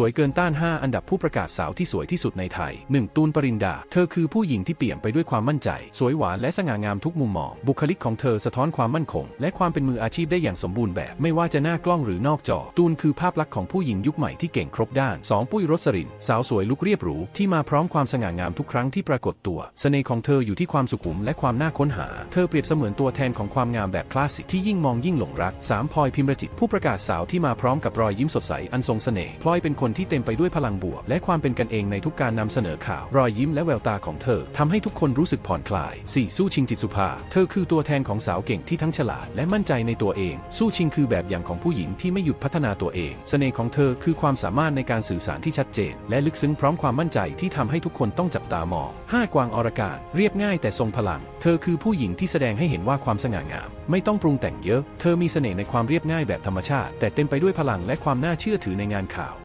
สวยเกินต้าน 5 อันดับผู้ประกาศสาวที่สวยที่สุดในไทย 1. ตูนปรินดา เธอคือผู้หญิงที่เปี่ยมไปด้วยความมั่นใจ สวยหวานและสง่างามทุกมุมมอง บุคลิกของเธอสะท้อนความมั่นคง และความเป็นมืออาชีพได้อย่างสมบูรณ์แบบ ไม่ว่าจะหน้ากล้องหรือนอกจอ ตูนคือภาพลักษณ์ของผู้หญิงยุคใหม่ที่เก่งครบด้าน 2. ปุ้ยรสริน สาวสวยลุกเรียบหรูที่มาพร้อมความสง่างามทุกครั้งที่ปรากฏตัว เสน่ห์ของเธออยู่ที่ความสุขุมและความน่าค้นหา เธอเปรียบเสมือนตัวแทนของความงามแบบคลาสสิกที่ยิ่งมองยิ่งหลงรัก 3. พลอยพิมรจิตผู้ประกาศสาวที่มาพร้อมกับรอยยิ้มสดใสอันทรงเสน่ห์พลอยเป็นคนที่เต็มไปด้วยพลังบวก และความเป็นกันเองในทุกการนำเสนอข่าว รอยยิ้มและแววตาของเธอทำให้ทุกคนรู้สึกผ่อนคลาย 4. สู้ชิงจิตสุภา เธอคือตัวแทนของสาวเก่งที่ทั้งฉลาดและมั่นใจในตัวเอง สู้ชิงคือแบบอย่างของผู้หญิงที่ไม่หยุดพัฒนาตัวเอง เสน่ห์ของเธอคือความสามารถในการสื่อสารที่ชัดเจน และลึกซึ้งพร้อมความมั่นใจที่ทำให้ทุกคนต้องจับตามอง 5. กวางอรการ เรียบง่ายแต่ทรงพลัง เธอคือผู้หญิงที่แสดงให้เห็นว่าความสง่างาม ไม่ต้องปรุงแต่งเยอะ เธอมีเสน่ห์ในความเรียบง่ายแบบธรรมชาติ แต่เต็มไปด้วยพลังและความน่าเชื่อถือในงานข่าว